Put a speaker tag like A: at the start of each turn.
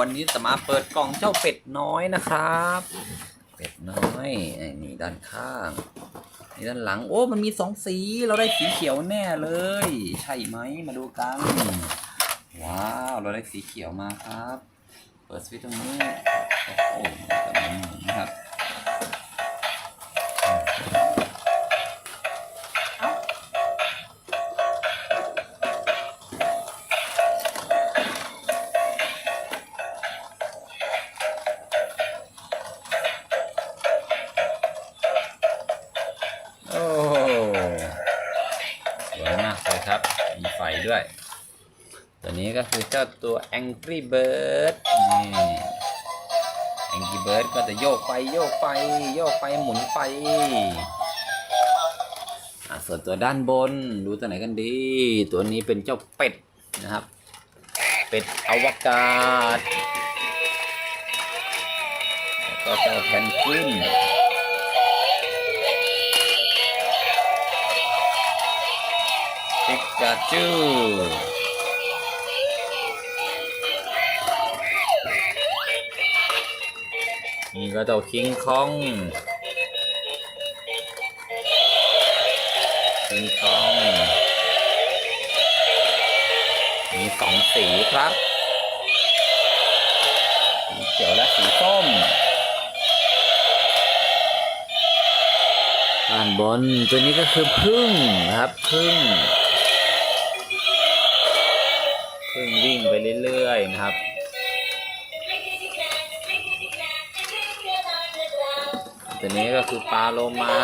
A: วันนี้จะมาเปิดกล่องเจ้าเป็ดน้อยนะครับ เป็ดน้อยไอ้นี่ด้านข้าง นี่ด้านหลัง โอ้ มันมีสองสี เราได้สีเขียวแน่เลย ใช่ไหม มาดูกัน ว้าว เราได้สีเขียวมาครับ เปิดสวิตช์ตรงนี้ ครับ มีไฟด้วย ตัวนี้ก็คือเจ้าตัว Angry Bird นี่ Angry Bird ก็จะโยกไปโยกไปโยกไปหมุนไปอะส่วนตัวด้านบนดูตัวไหนกันดี ตัวนี้เป็นเจ้าเป็ดนะครับ เป็ดอวกาศ แล้วก็เจ้าแพนกวิน ปิกาจูนี่ก็เจ้าคิงคองคิงคองมีสองสีครับ สีเขียวและสีส้มด้านบนตัวนี้ก็คือพึ่งครับพึ่งึ่งวิ่งไปเรื่อยๆนะครับ ตัวนี้ก็คือปลาโลมา